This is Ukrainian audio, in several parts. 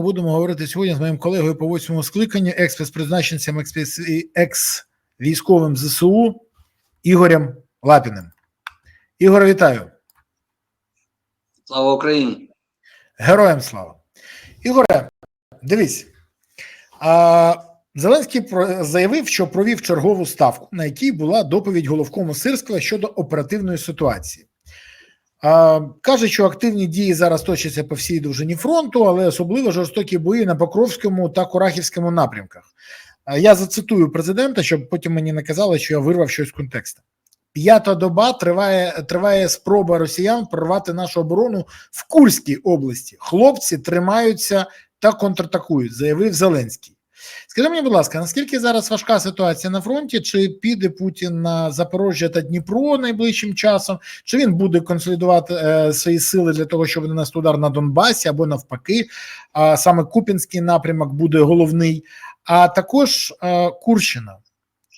ми будемо говорити сьогодні з моїм колегою по восьмому скликанню, експрес-призначенцем, експрес- екс-військовим ЗСУ Ігорем Лапіним. Ігор, вітаю. Слава Україні! Героям слава. Ігоре, дивись. А, Зеленський про- заявив, що провів чергову ставку, на якій була доповідь головкому Сирського щодо оперативної ситуації. Каже, що активні дії зараз точаться по всій довжині фронту, але особливо жорстокі бої на Покровському та Курахівському напрямках. Я зацитую президента, щоб потім мені не казали, що я вирвав щось з контексту. П'ята доба триває, триває спроба росіян прорвати нашу оборону в Курській області. Хлопці тримаються та контратакують, заявив Зеленський. Скажи мені, будь ласка, наскільки зараз важка ситуація на фронті? Чи піде Путін на Запорожжя та Дніпро найближчим часом? Чи він буде консолідувати е, свої сили для того, щоб нанести удар на Донбасі або навпаки? А саме Купінський напрямок буде головний, а також е, Курщина.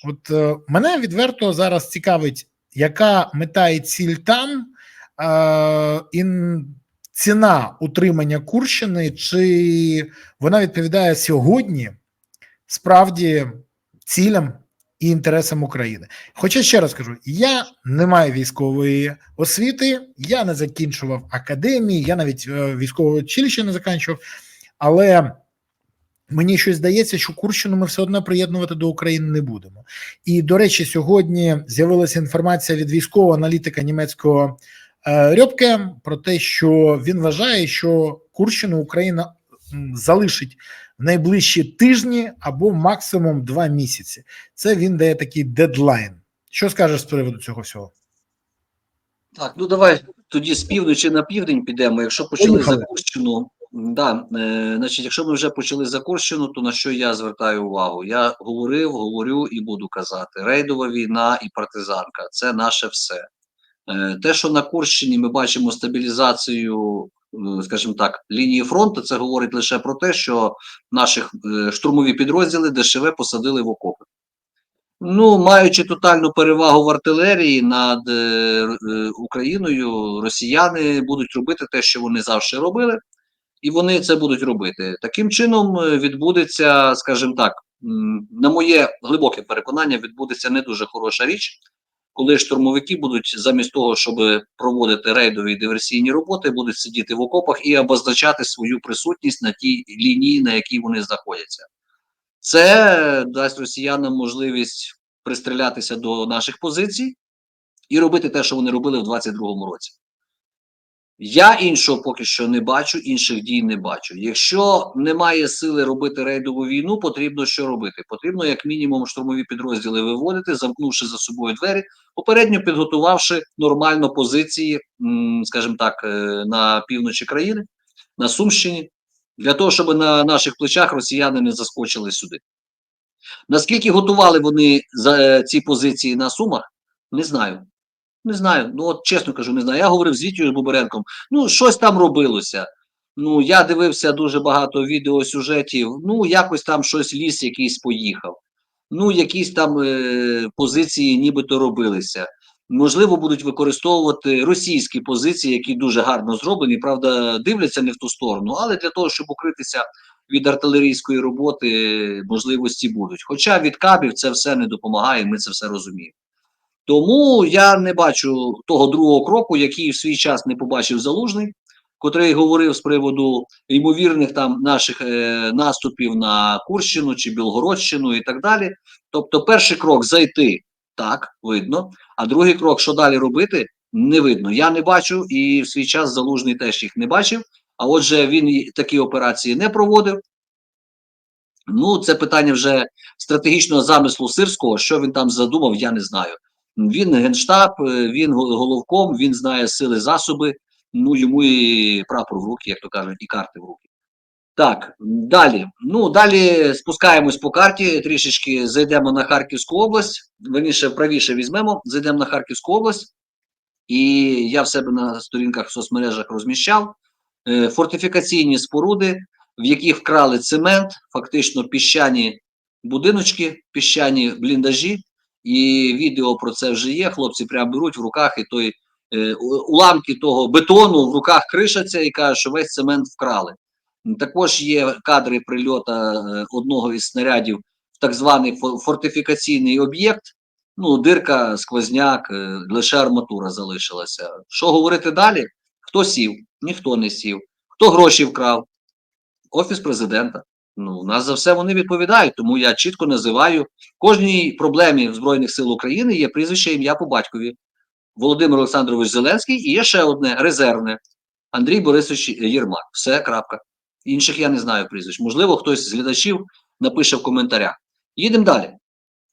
От е, мене відверто зараз цікавить, яка мета і ціль там, е, і ціна утримання Курщини, чи вона відповідає сьогодні справді цілям і інтересам України. Хоча ще раз кажу, я не маю військової освіти, я не закінчував академії, я навіть е, військове училище не закінчував, але мені щось здається, що Курщину ми все одно приєднувати до України не будемо. І до речі, сьогодні з'явилася інформація від військового аналітика німецького е, Рьопке про те, що він вважає, що Курщину Україна залишить в найближчі тижні або максимум два місяці. Це він дає такий дедлайн. Що скажеш з приводу цього всього? Так, ну давай тоді з півночі на південь підемо. Якщо почали Поїхали. за Курщину, да, е, значить, якщо ми вже почали за Курщину, то на що я звертаю увагу? Я говорив, говорю і буду казати: рейдова війна і партизанка це наше все. Е, те, що на Курщині ми бачимо стабілізацію, скажімо так, лінії фронту, це говорить лише про те, що наших е, штурмові підрозділи ДШВ посадили в окопи. Ну, маючи тотальну перевагу в артилерії над е, е, Україною, росіяни будуть робити те, що вони завжди робили, і вони це будуть робити. Таким чином е, відбудеться, скажімо так, на моє глибоке переконання, відбудеться не дуже хороша річ, коли штурмовики будуть замість того, щоб проводити рейдові диверсійні роботи, будуть сидіти в окопах і обозначати свою присутність на тій лінії, на якій вони знаходяться. Це дасть росіянам можливість пристрілятися до наших позицій і робити те, що вони робили в 22-му році. Я іншого поки що не бачу, інших дій не бачу. Якщо немає сили робити рейдову війну, потрібно що робити? Потрібно, як мінімум, штурмові підрозділи виводити, замкнувши за собою двері, попередньо підготувавши нормально позиції, скажімо так, е, на півночі країни, на Сумщині, для того, щоб на наших плечах росіяни не заскочили сюди. Наскільки готували вони за е, ці позиції на Сумах, не знаю. Не знаю. Ну, от чесно кажу, не знаю. Я говорив з Вітєю Бубаренком. Ну, щось там робилося. Ну, я дивився дуже багато відеосюжетів. Ну, якось там щось ліс якийсь поїхав. Ну, якісь там е, позиції нібито робилися. Можливо, будуть використовувати російські позиції, які дуже гарно зроблені. Правда, дивляться не в ту сторону, але для того, щоб укритися від артилерійської роботи, можливості будуть. Хоча від кабів це все не допомагає, ми це все розуміємо. Тому я не бачу того другого кроку, який в свій час не побачив залужний, котрий говорив з приводу ймовірних там наших е, наступів на Курщину чи Білгородщину і так далі. Тобто, перший крок зайти так, видно, а другий крок, що далі робити, не видно. Я не бачу, і в свій час залужний теж їх не бачив. А отже, він такі операції не проводив. Ну, це питання вже стратегічного замислу Сирського. Що він там задумав, я не знаю. Він генштаб, е, він головком, він знає сили засоби. Ну йому і прапор в руки, як то кажуть, і карти в руки. Так, далі. Ну, далі спускаємось по карті, трішечки зайдемо на Харківську область. Верніше, правіше візьмемо, зайдемо на Харківську область. І я в себе на сторінках в соцмережах розміщав е, фортифікаційні споруди, в яких вкрали цемент, фактично піщані будиночки, піщані бліндажі. І відео про це вже є. Хлопці прямо беруть в руках і той е, уламки того бетону в руках кришаться і кажуть, що весь цемент вкрали. Також є кадри прильота е, одного із снарядів в так званий фортифікаційний об'єкт. Ну, дирка, сквозняк, е, лише арматура залишилася. Що говорити далі? Хто сів? Ніхто не сів. Хто гроші вкрав? Офіс президента. Ну, у нас за все вони відповідають, тому я чітко називаю кожній проблемі Збройних сил України є прізвище ім'я по батькові. Володимир Олександрович Зеленський і є ще одне резервне Андрій Борисович Єрмак. Все, крапка. Інших я не знаю прізвищ. Можливо, хтось з глядачів напише в коментарях. Їдемо далі.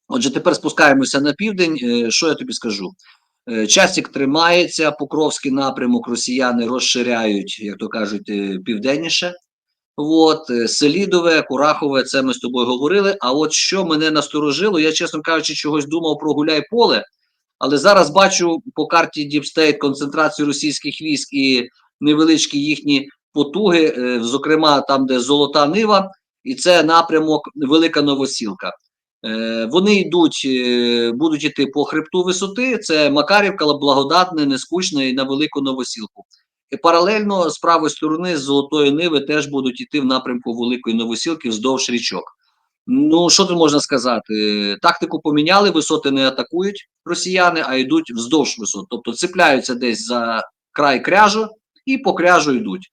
Отже, тепер спускаємося на південь. Е, Що я тобі скажу? Е, Часік тримається, Покровський напрямок росіяни розширяють, як то кажуть, е, південніше. От, е, Селідове, Курахове, це ми з тобою говорили. А от що мене насторожило, я, чесно кажучи, чогось думав про Гуляй-Поле, але зараз бачу по карті Діпстейт концентрацію російських військ і невеличкі їхні потуги, е, зокрема там, де Золота Нива, і це напрямок Велика Новосілка. Е, Вони йдуть, будуть йти по хребту висоти. Це Макарівка, Благодатне, Нескучне і на Велику Новосілку. І паралельно з правої сторони з Золотої Ниви теж будуть йти в напрямку Великої Новосілки вздовж річок. Ну, що тут можна сказати? Тактику поміняли, висоти не атакують росіяни, а йдуть вздовж висот. Тобто цепляються десь за край кряжу і по кряжу йдуть.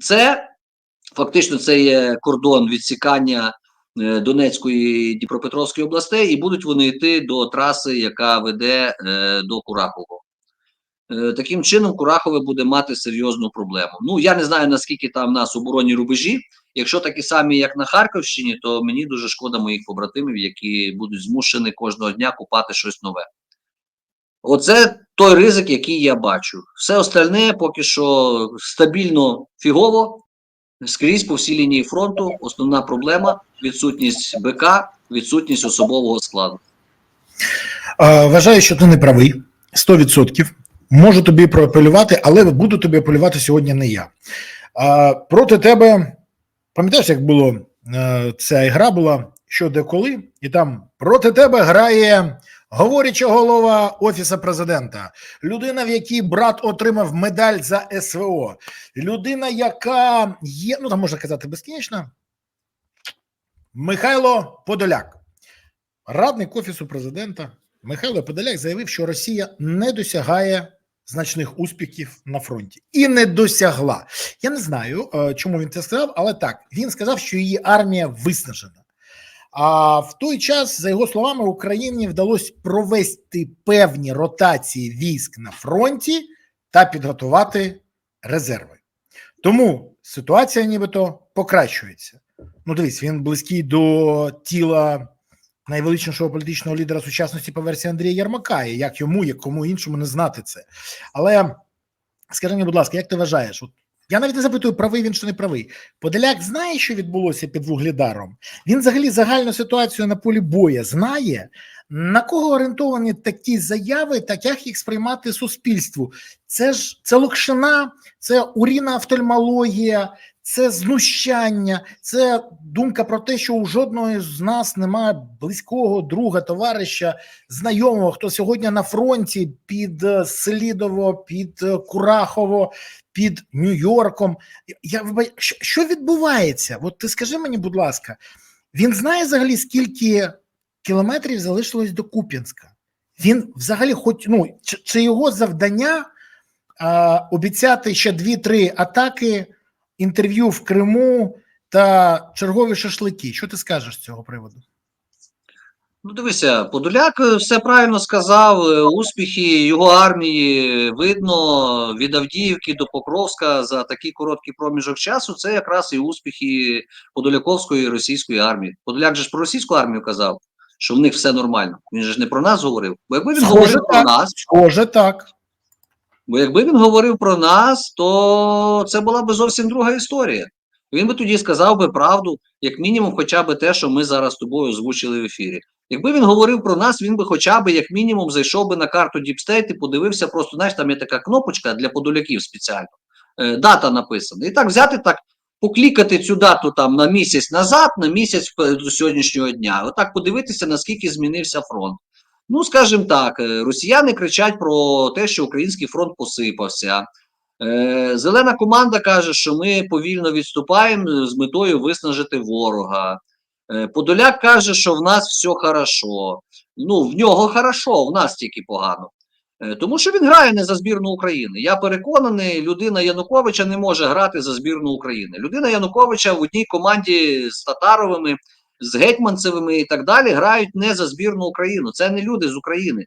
Це фактично це є кордон відсікання е, Донецької і Дніпропетровської областей, і будуть вони йти до траси, яка веде е, до Курахового. Е, Таким чином, Курахове буде мати серйозну проблему. Ну я не знаю наскільки там в нас оборонні рубежі. Якщо такі самі, як на Харківщині, то мені дуже шкода моїх побратимів, які будуть змушені кожного дня купати щось нове. Оце той ризик, який я бачу. Все остальне поки що стабільно фігово, скрізь по всій лінії фронту. Основна проблема відсутність БК, відсутність особового складу. Вважаю, що ти не правий 100%. Можу тобі проапелювати, але буду тобі апелювати сьогодні не я. А, проти тебе, пам'ятаєш, як було е, ця гра була що де коли, і там проти тебе грає говоряча голова Офіса президента, людина, в якій брат отримав медаль за СВО, людина, яка є, ну там можна казати безкінечно, Михайло Подоляк, радник Офісу президента. Михайло Подоляк заявив, що Росія не досягає значних успіхів на фронті і не досягла. Я не знаю, е, чому він це сказав, але так він сказав, що її армія виснажена. А в той час, за його словами, Україні вдалося провести певні ротації військ на фронті та підготувати резерви. Тому ситуація нібито покращується. Ну, дивись, він близький до тіла найвеличнішого політичного лідера сучасності по версії Андрія Ярмака, І як йому, як кому іншому не знати це. Але скажи мені, будь ласка, як ти вважаєш? От я навіть не запитую, правий він чи не правий. Подоляк знає, що відбулося під Вугледаром. Він взагалі загальну ситуацію на полі боя знає. На кого орієнтовані такі заяви, так як їх сприймати суспільству? Це ж це локшина, це уріна офтальмологія, це знущання, це думка про те, що у жодного з нас немає близького друга, товариша, знайомого, хто сьогодні на фронті під е, Селідово, під е, Курахово, під Нью-Йорком. Я що відбувається? От ти скажи мені, будь ласка, він знає взагалі скільки кілометрів залишилось до Куп'янська? Він взагалі, хоч ну чи, чи його завдання а, обіцяти ще дві-три атаки, інтерв'ю в Криму та чергові шашлики? Що ти скажеш з цього приводу? Ну, дивися, Подоляк е, все правильно сказав. е, Успіхи його армії видно від Авдіївки до Покровська за такий короткий проміжок часу. Це якраз і успіхи Подоляковської російської армії. Подоляк же ж про російську армію казав, що в них все нормально. Він же ж не про нас говорив. Бо якби він Схоже, говорив про нас, Схоже, так. Бо якби він говорив про нас, то це була б зовсім друга історія. Він би тоді сказав би правду, як мінімум, хоча б те, що ми зараз з тобою озвучили в ефірі. Якби він говорив про нас, він би хоча б як мінімум зайшов би на карту Діпстейт і подивився, просто знаєш, там є така кнопочка для подоляків спеціально. Е, дата написана. І так взяти так, поклікати цю дату там на місяць назад, на місяць до сьогоднішнього дня. Отак подивитися, наскільки змінився фронт. Ну, скажімо так, е, росіяни кричать про те, що український фронт посипався. Е, Зелена команда каже, що ми повільно відступаємо з метою виснажити ворога. Е, Подоляк каже, що в нас все хорошо. Ну, в нього хорошо, в нас тільки погано. Е, Тому що він грає не за збірну України. Я переконаний, людина Януковича не може грати за збірну України. Людина Януковича в одній команді з Татаровими, з Гетьманцевими і так далі грають не за збірну Україну. Це не люди з України.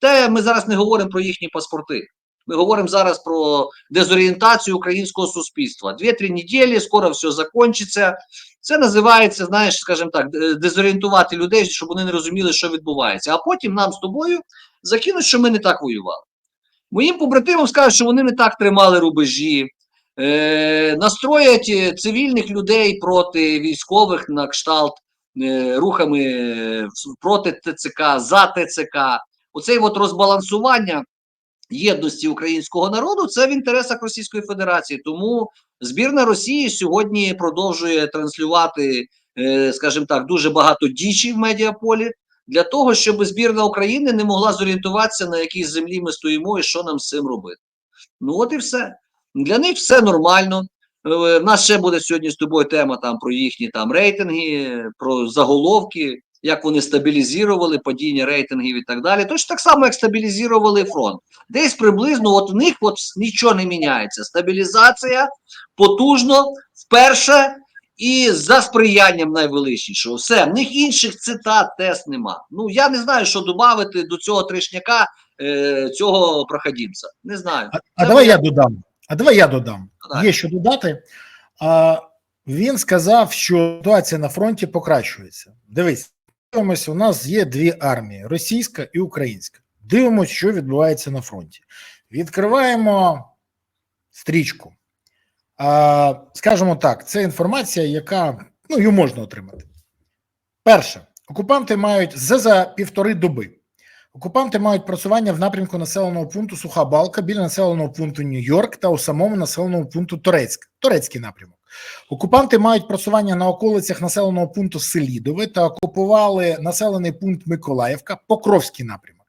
Те ми зараз не говоримо про їхні паспорти. Ми говоримо зараз про дезорієнтацію українського суспільства. Дві-три неділі, скоро все закінчиться. Це називається, знаєш, скажімо так, дезорієнтувати людей, щоб вони не розуміли, що відбувається. А потім нам з тобою закинуть, що ми не так воювали. Моїм побратимам скажуть, що вони не так тримали рубежі, е, настроять е, цивільних людей проти військових на кшталт е, рухами е, проти ТЦК, за ТЦК. Оцей от розбалансування єдності українського народу це в інтересах Російської Федерації. Тому збірна Росії сьогодні продовжує транслювати, е, скажімо так, дуже багато дічі в медіаполі для того, щоб збірна України не могла зорієнтуватися, на якій землі ми стоїмо і що нам з цим робити. Ну от і все. Для них все нормально. Е, В нас ще буде сьогодні з тобою тема там про їхні там рейтинги, про заголовки, як вони стабілізували падіння рейтингів і так далі. Точно так само, як стабілізували фронт. Десь приблизно от в них от нічого не міняється. Стабілізація потужно, вперше і за сприянням найвеличнішого. Все, в них інших цитат тест нема. Ну я не знаю, що додати до цього тришняка, е, цього проходімця. Не знаю. А, а давай я додам. А давай я додам. Так. Є що додати. А, він сказав, що ситуація на фронті покращується. Дивись, дивимось, у нас є дві армії: російська і українська. Дивимось, що відбувається на фронті. Відкриваємо стрічку. Скажімо так, це інформація, яка ну, її можна отримати. Перше, окупанти мають за, за півтори доби. Окупанти мають просування в напрямку населеного пункту Суха Балка біля населеного пункту Нью-Йорк та у самому населеному пункту Торецьк, Торецький напрямок. Окупанти мають просування на околицях населеного пункту Селідове та окупували населений пункт Миколаївка, Покровський напрямок.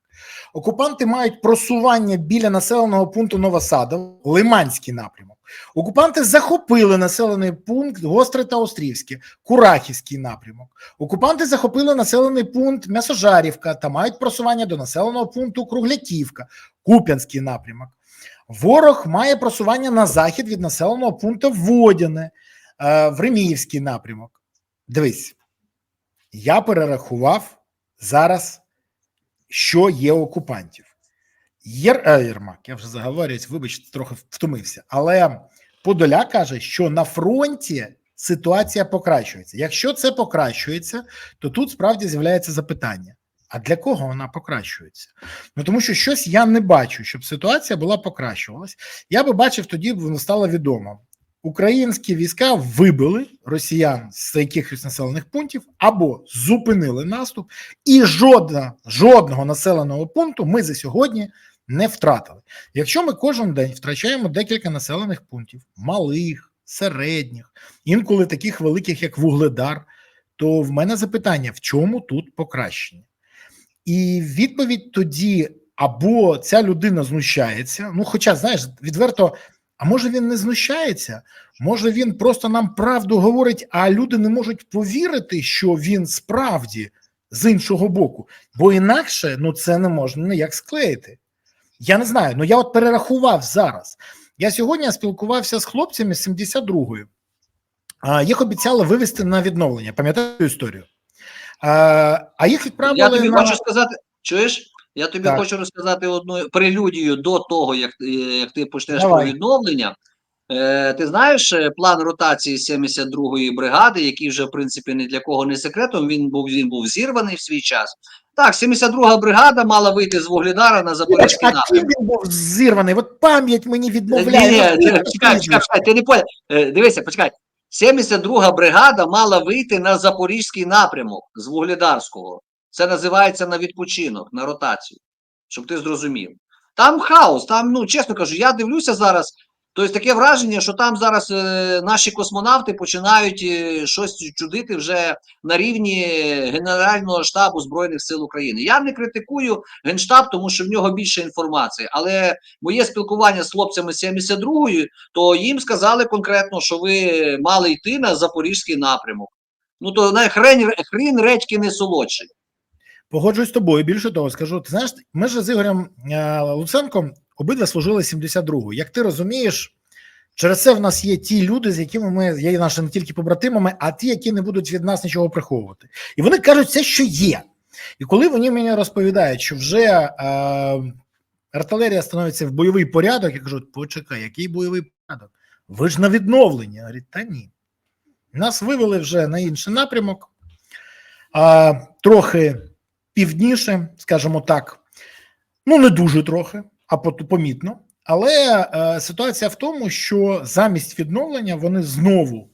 Окупанти мають просування біля населеного пункту Новосадов, Лиманський напрямок. Окупанти захопили населений пункт Гостре та Острівське, Курахівський напрямок. Окупанти захопили населений пункт М'ясожарівка та мають просування до населеного пункту Кругляківка, Куп'янський напрямок. Ворог має просування на захід від населеного пункту Водяне, е, в напрямок. Дивись, я перерахував зараз, що є окупантів. Єр, е, Єрмак, я вже заговорююсь, вибачте, трохи втомився. Але Подоля каже, що на фронті ситуація покращується. Якщо це покращується, то тут справді з'являється запитання: а для кого вона покращується? Ну тому що щось я не бачу, щоб ситуація була покращувалась. Я би бачив тоді, б стало відомо. Українські війська вибили росіян з якихось населених пунктів або зупинили наступ, і жодна, жодного населеного пункту ми за сьогодні не втратили. Якщо ми кожен день втрачаємо декілька населених пунктів, малих, середніх, інколи таких великих, як Вугледар, то в мене запитання: в чому тут покращення? І відповідь тоді: або ця людина знущається, ну, хоча, знаєш, відверто, а може він не знущається, може він просто нам правду говорить, а люди не можуть повірити, що він справді з іншого боку, бо інакше ну це не можна ніяк склеїти. Я не знаю, ну я от перерахував зараз. Я сьогодні спілкувався з хлопцями з 72-ї. Їх обіцяли вивезти на відновлення. Пам'ятаю цю історію? А, а їх відправили Я тобі на... хочу сказати, чуєш? Я тобі Так. хочу розказати одну прелюдію до того, як, е, як ти почнеш Давай. про відновлення. Е, ти знаєш е, план ротації 72-ї бригади, який вже в принципі ні для кого не секретом. Він був він був зірваний в свій час. Так, 72-га бригада мала вийти з Вугледара на Запорізький А ким він був зірваний? От пам'ять мені Ні, відмовляє. ні, Ну, чекай, чекай, чекай, ти не понял. Е, Дивися, почекай. 72-га бригада мала вийти на Запорізький напрямок з Вугледарського. Це називається на відпочинок, на ротацію, щоб ти зрозумів. Там хаос, там, ну чесно кажу, я дивлюся зараз. Тобто таке враження, що там зараз е, наші космонавти починають е, щось чудити вже на рівні Генерального штабу Збройних сил України. Я не критикую Генштаб, тому що в нього більше інформації. Але моє спілкування з хлопцями 72-ї, то їм сказали конкретно, що ви мали йти на запорізький напрямок. Ну то на хрень, хрін редьки не солодший. Погоджуюсь з тобою. Більше того, скажу, ти знаєш, ми ж з Ігорем е, Луценком обидва служили 72-го. Як ти розумієш, через це в нас є ті люди, з якими ми є наші не тільки побратимами, а ті, які не будуть від нас нічого приховувати. І вони кажуть все, що є. І коли вони мені розповідають, що вже е, артилерія становиться в бойовий порядок, я кажу, почекай, який бойовий порядок? Ви ж на відновлення. Говорить, та ні. Нас вивели вже на інший напрямок. А, трохи півдніше, скажімо так, ну не дуже трохи, а помітно. Але е, ситуація в тому, що замість відновлення вони знову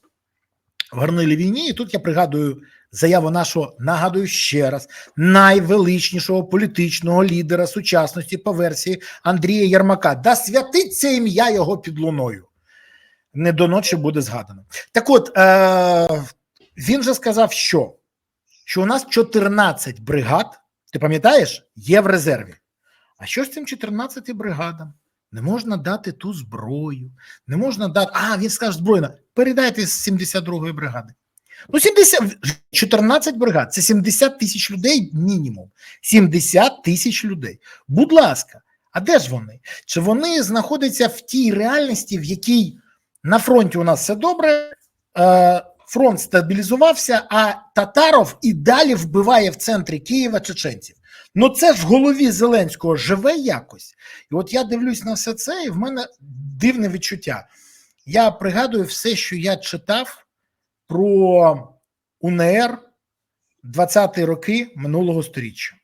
в горнилі війні. І тут я пригадую заяву нашого, нагадую ще раз, найвеличнішого політичного лідера сучасності по версії Андрія Ярмака. Да святиться ім'я його під луною. Не до ночі буде згадано. Так от, е, він же сказав, що? що у нас 14 бригад, ти пам'ятаєш, є в резерві. А що з цим 14 бригадам? Не можна дати ту зброю, не можна дати. А, він скаже збройна. Передайте з 72-ї бригади. Ну, 70, 14 бригад це 70 тисяч людей мінімум. 70 тисяч людей. Будь ласка, а де ж вони? Чи вони знаходяться в тій реальності, в якій на фронті у нас все добре? Е, фронт стабілізувався, а Татаров і далі вбиває в центрі Києва чеченців. Ну це ж в голові Зеленського живе якось. І от я дивлюсь на все це, і в мене дивне відчуття. Я пригадую все, що я читав про УНР 20-ті роки минулого сторіччя.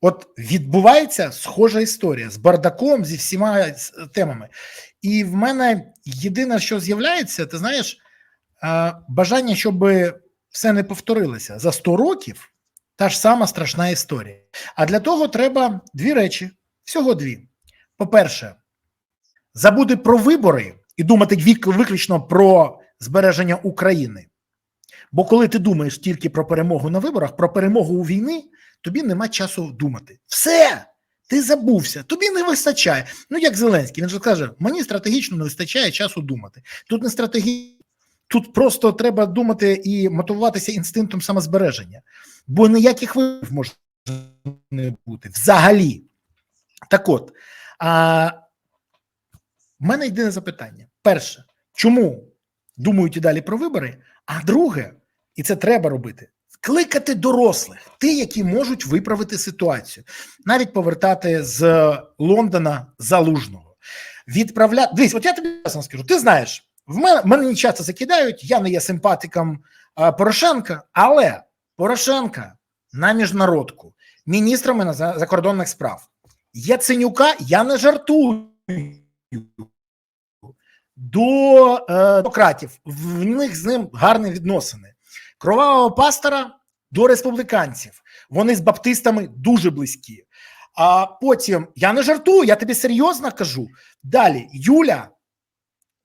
От відбувається схожа історія з бардаком, зі всіма темами. І в мене єдине, що з'являється, ти знаєш, е, бажання, щоб все не повторилося за 100 років, та ж сама страшна історія. А для того треба дві речі: всього дві. По-перше, забути про вибори і думати виключно про збереження України. Бо коли ти думаєш тільки про перемогу на виборах, про перемогу у війні, тобі нема часу думати. Все! Ти забувся, тобі не вистачає. Ну, як Зеленський, він же каже: мені стратегічно не вистачає часу думати. Тут не стратегічно, тут просто треба думати і мотивуватися інстинктом самозбереження, бо ніяких виборів може не бути взагалі. Так от, а, в мене єдине запитання: перше, чому думають і далі про вибори? А друге, і це треба робити. Кликати дорослих, ті, які можуть виправити ситуацію, навіть повертати з Лондона залужного, відправляти. Дивись, от я тобі чесно скажу, ти знаєш, в мене мене часто закидають, я не є симпатиком а, Порошенка, але Порошенка на міжнародку, міністрами на закордонних справ. Яценюка я не жартую до е, демократів. В них з ним гарні відносини. Кровавого пастора до республіканців. Вони з баптистами дуже близькі. А потім я не жартую, я тобі серйозно кажу. Далі Юля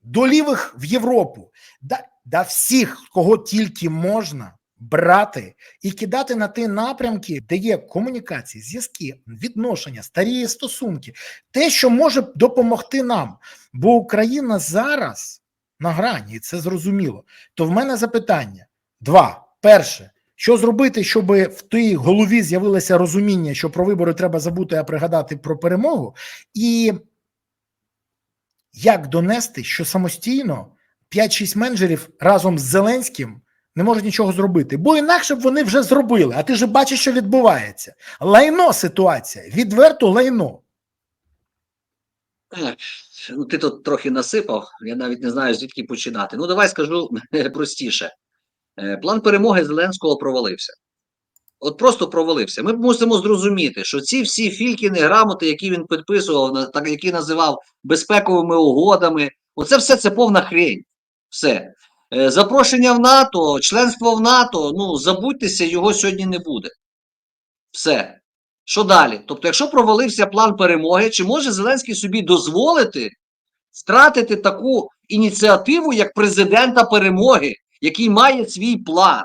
до лівих в Європу, да, да всіх, кого тільки можна брати і кидати на ті напрямки, де є комунікації, зв'язки, відношення, старі стосунки, те, що може допомогти нам. Бо Україна зараз на грані, і це зрозуміло. То в мене запитання: два. Перше, що зробити, щоб в тій голові з'явилося розуміння, що про вибори треба забути, а пригадати про перемогу, і як донести, що самостійно 5-6 менеджерів разом з Зеленським не можуть нічого зробити, бо інакше б вони вже зробили. А ти ж бачиш, що відбувається. Лайно ситуація, відверто лайно. Ну ти тут трохи насипав, я навіть не знаю, звідки починати. Ну, давай скажу простіше. Е, План перемоги Зеленського провалився. От просто провалився. Ми мусимо зрозуміти, що ці всі фількіни, грамоти, які він підписував, так які називав безпековими угодами, оце все це повна хрень. Все. Е, Запрошення в НАТО, членство в НАТО, ну забудьтеся, його сьогодні не буде. Все. Що далі? Тобто, якщо провалився план перемоги, чи може Зеленський собі дозволити втратити таку ініціативу, як президента перемоги, який має свій план.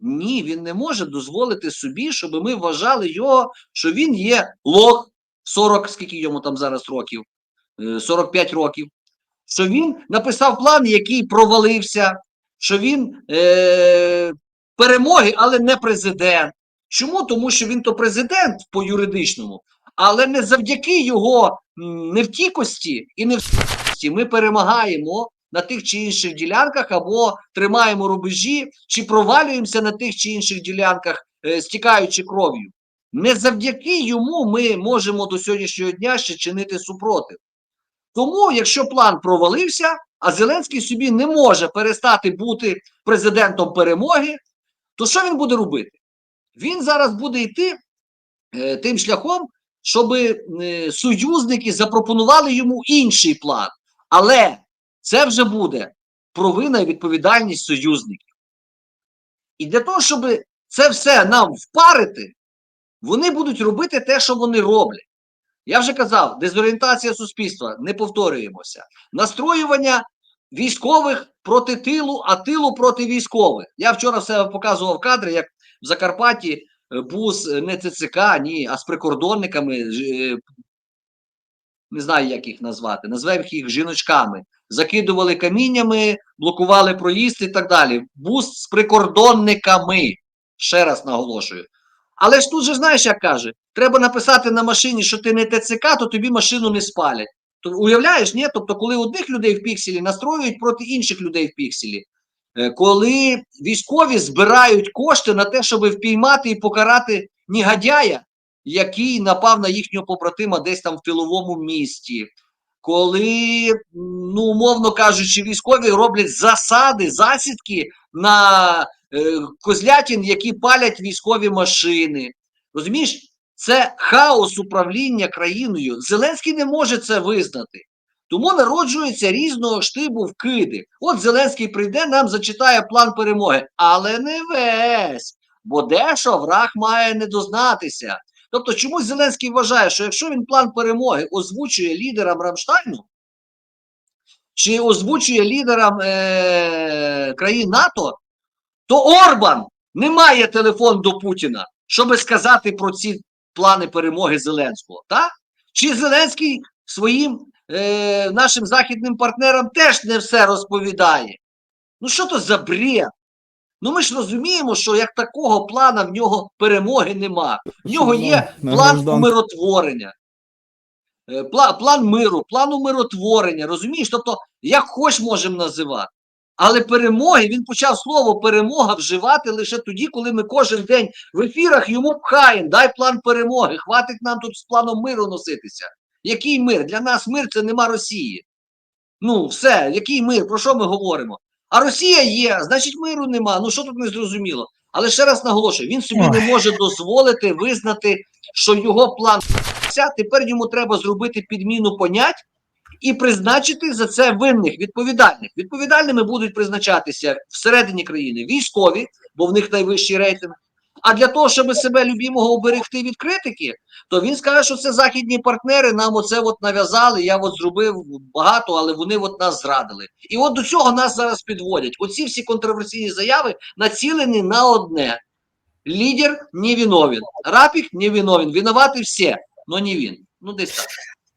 Ні, він не може дозволити собі, щоб ми вважали його, що він є лох 40, скільки йому там зараз років, Е, 45 років, що він написав план, який провалився, що він е, перемоги, але не президент. Чому? Тому що він то президент по юридичному, але не завдяки його невтікості і невстійкості ми перемагаємо на тих чи інших ділянках або тримаємо рубежі, чи провалюємося на тих чи інших ділянках, е, стікаючи кров'ю. Не завдяки йому ми можемо до сьогоднішнього дня ще чинити супротив. Тому, якщо план провалився, а Зеленський собі не може перестати бути президентом перемоги, то що він буде робити? Він зараз буде йти е, тим шляхом, щоб е, союзники запропонували йому інший план. Але це вже буде провина і відповідальність союзників. І для того, щоб це все нам впарити, вони будуть робити те, що вони роблять. Я вже казав, дезорієнтація суспільства, не повторюємося. Настроювання військових проти тилу, а тилу проти військових. Я вчора все показував кадри, як в Закарпатті бус е, не ЦЦК, ні, а з прикордонниками, е, не знаю, як їх назвати, назвемо їх жіночками. Закидували каміннями, блокували проїзд і так далі. Бус з прикордонниками. Ще раз наголошую. Але ж тут же знаєш, як каже, треба написати на машині, що ти не ТЦК, то тобі машину не спалять. То уявляєш, ні? Тобто, коли одних людей в пікселі настроюють проти інших людей в пікселі, Е, коли військові збирають кошти на те, щоб впіймати і покарати негодяя, який напав на їхнього побратима десь там в тиловому місті. Коли, ну, умовно кажучи, військові роблять засади, засідки на е, козлятін, які палять військові машини. Розумієш, це хаос управління країною. Зеленський не може це визнати. Тому народжуються різного штибу вкиди. От Зеленський прийде, нам зачитає план перемоги, але не весь. Бо дещо враг має не дознатися. Тобто, чомусь Зеленський вважає, що якщо він план перемоги озвучує лідерам Рамштайну, чи озвучує лідерам е- країн НАТО, то Орбан не має телефон до Путіна, щоб сказати про ці плани перемоги Зеленського. Так? Чи Зеленський своїм е, нашим західним партнерам теж не все розповідає? Ну, що то за бред? Ну ми ж розуміємо, що як такого плана в нього перемоги нема. В нього є план умиротворення. Е, План миру, план умиротворення, розумієш? Тобто, як хоч можемо називати. Але перемоги, він почав слово перемога вживати лише тоді, коли ми кожен день в ефірах йому пхаємо, дай план перемоги, хватить нам тут з планом миру носитися. Який мир? Для нас мир це нема Росії. Ну, все, який мир? Про що ми говоримо? А Росія є, значить миру нема. Ну що тут не зрозуміло? Але ще раз наголошую: він собі не може дозволити визнати, що його план. Тепер йому треба зробити підміну понять і призначити за це винних відповідальних. Відповідальними будуть призначатися всередині країни військові, бо в них найвищий рейтинг. А для того, щоб себе любімого оберегти від критики, то він скаже, що це західні партнери нам оце от нав'язали. Я от зробив багато, але вони от нас зрадили. І от до цього нас зараз підводять. Оці всі контроверсійні заяви націлені на одне: лідер не виновен, Рапік не виновен, винувати всі, але не він. Ну десь так.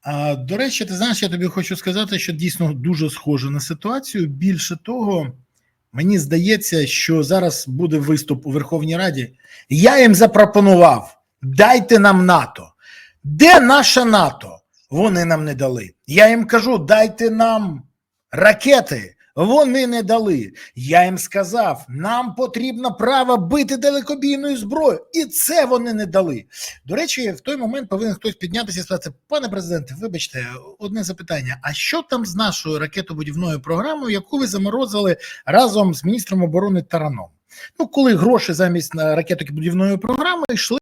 А, до речі, ти знаєш, я тобі хочу сказати, що дійсно дуже схоже на ситуацію. Більше того, мені здається, що зараз буде виступ у Верховній Раді. Я їм запропонував: дайте нам НАТО. Де наше НАТО? Вони нам не дали. Я їм кажу, дайте нам ракети. Вони не дали. Я їм сказав, нам потрібно право бити далекобійною зброєю, і це вони не дали. До речі, в той момент повинен хтось піднятися і сказати: пане президенте, вибачте, одне запитання: а що там з нашою ракетобудівною програмою, яку ви заморозили разом з міністром оборони Тараном? Ну, коли гроші замість на ракетобудівної програми йшли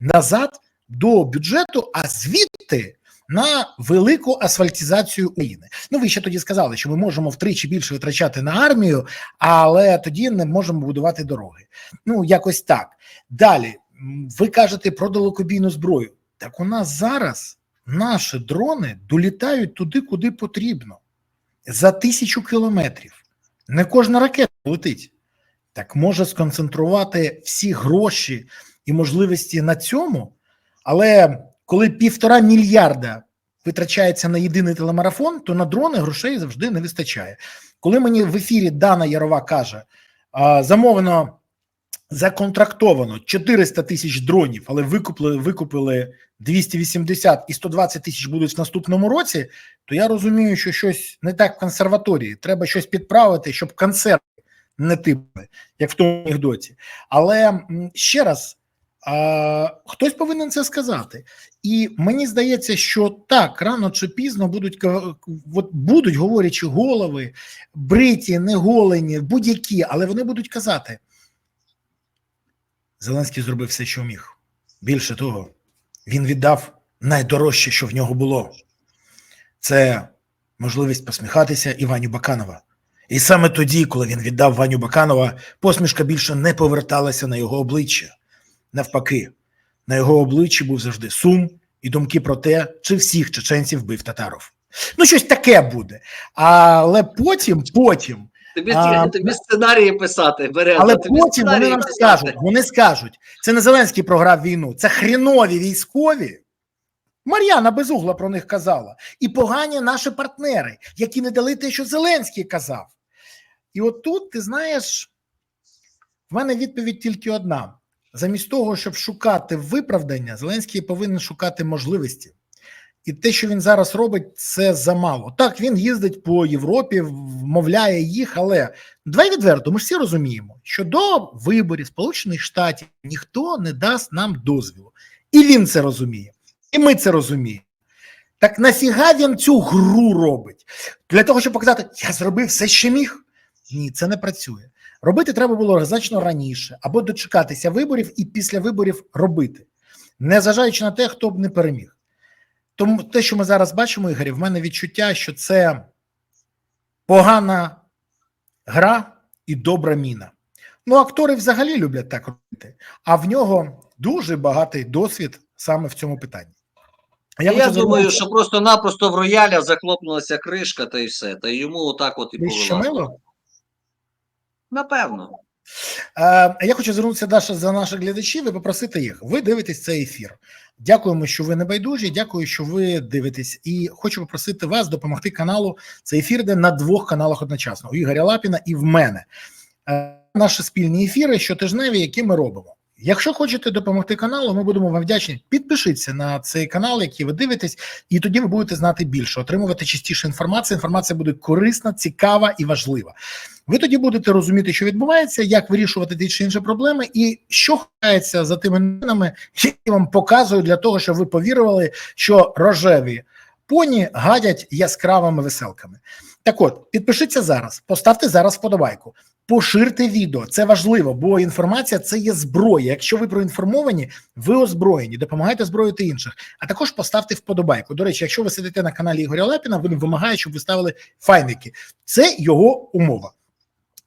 назад до бюджету, а звідти на велику асфальтизацію України. Ну, ви ще тоді сказали, що ми можемо втричі більше витрачати на армію, але тоді не можемо будувати дороги. Ну, якось так. Далі, ви кажете про далекобійну зброю. Так у нас зараз наші дрони долітають туди, куди потрібно, за тисячу кілометрів. Не кожна ракета летить. Так може сконцентрувати всі гроші і можливості на цьому, але коли півтора мільярда витрачається на єдиний телемарафон, то на дрони грошей завжди не вистачає. Коли мені в ефірі Дана Ярова каже, замовлено законтрактовано 400 тисяч дронів, але викупили, викупили 280 і 120 тисяч будуть в наступному році, то я розумію, що щось не так в консерваторії. Треба щось підправити, щоб концерти не типли, як в тому анекдоті. Але ще раз, а, хтось повинен це сказати. І мені здається, що так, рано чи пізно будуть от будуть говорячи голови, бриті, неголені, будь-які, але вони будуть казати. Зеленський зробив все, що міг. Більше того, він віддав найдорожче, що в нього було. Це можливість посміхатися Іваню Баканова. І саме тоді, коли він віддав Ваню Баканова, посмішка більше не поверталася на його обличчя. Навпаки, на його обличчі був завжди сум і думки про те, чи всіх чеченців бив татаров. Ну, щось таке буде. Але потім, потім, Тобі, А, тобі сценарії писати, бере. але тобі потім вони нам писати. скажуть, вони скажуть, це не Зеленський програв війну, це хрінові військові. Мар'яна Безугла про них казала. І погані наші партнери, які не дали те, що Зеленський казав. І от тут, ти знаєш, в мене відповідь тільки одна: замість того, щоб шукати виправдання, Зеленський повинен шукати можливості. І те, що він зараз робить, це замало. Так, він їздить по Європі, вмовляє їх, але давай відверто, ми ж всі розуміємо, що до виборів Сполучених Штатів ніхто не дасть нам дозвілу. І він це розуміє, і ми це розуміємо. Так нафіга він цю гру робить? Для того, щоб показати, я зробив все, що міг. Ні, це не працює. Робити треба було значно раніше, або дочекатися виборів і після виборів робити, незважаючи на те, хто б не переміг. Тому те, що ми зараз бачимо, Ігорі, в мене відчуття, що це погана гра і добра міна. Ну, актори взагалі люблять так робити, а в нього дуже багатий досвід саме в цьому питанні. А Я, думаю, звернутися- що просто-напросто в рояля захлопнулася кришка та й все. Та йому отак от і Ти щемило? повело. Напевно. Е, Я хочу звернутися за наших глядачів і попросити їх. Ви дивитесь цей ефір. Дякуємо, що ви не байдужі. Дякую, що ви дивитесь. І хочу попросити вас допомогти каналу. Цей ефір де на двох каналах одночасно: у Ігоря Лапіна і в мене. Е, Наші спільні ефіри щотижневі, які ми робимо. Якщо хочете допомогти каналу, ми будемо вам вдячні. Підпишіться на цей канал, який ви дивитесь, і тоді ви будете знати більше, отримувати частіше інформацію. Інформація буде корисна, цікава і важлива. Ви тоді будете розуміти, що відбувається, як вирішувати ті чи інші проблеми, і що ховається за тими новинами, які вам показую для того, щоб ви повірували, що рожеві поні гадять яскравими веселками. Так от, підпишіться зараз, поставте зараз вподобайку, поширте відео. Це важливо, бо інформація це є зброя. Якщо ви проінформовані, ви озброєні, допомагайте зброїти інших. А також поставте вподобайку. До речі, якщо ви сидите на каналі Ігоря Лепіна, він вимагає, щоб ви ставили файники. Це його умова.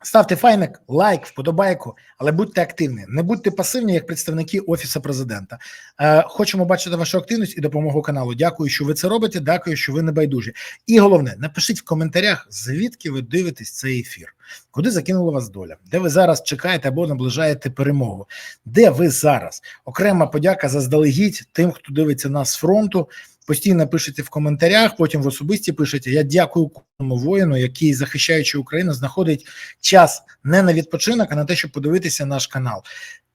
Ставте файник, лайк, вподобайку, але будьте активні, не будьте пасивні як представники офісу президента. Е, хочемо бачити вашу активність і допомогу каналу. Дякую, що ви це робите. Дякую, що ви не байдужі. І головне, напишіть в коментарях, звідки ви дивитесь цей ефір, куди закинула вас доля, де ви зараз чекаєте або наближаєте перемогу, де ви зараз. Окрема подяка заздалегідь тим, хто дивиться нас з фронту. Постійно пишете в коментарях, потім в особисті пишете. Я дякую кожному воїну, який, захищаючи Україну, знаходить час не на відпочинок, а на те, щоб подивитися наш канал.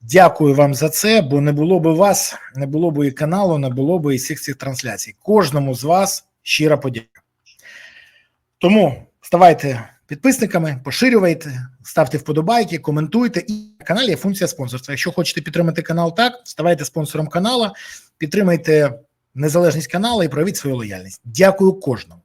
Дякую вам за це, бо не було би вас, не було б і каналу, не було б і всіх цих трансляцій. Кожному з вас щира подяка. Тому ставайте підписниками, поширювайте, ставте вподобайки, коментуйте. І на каналі є функція спонсорства. Якщо хочете підтримати канал так, ставайте спонсором канала, підтримайте незалежність каналу і проявіть свою лояльність. Дякую кожному.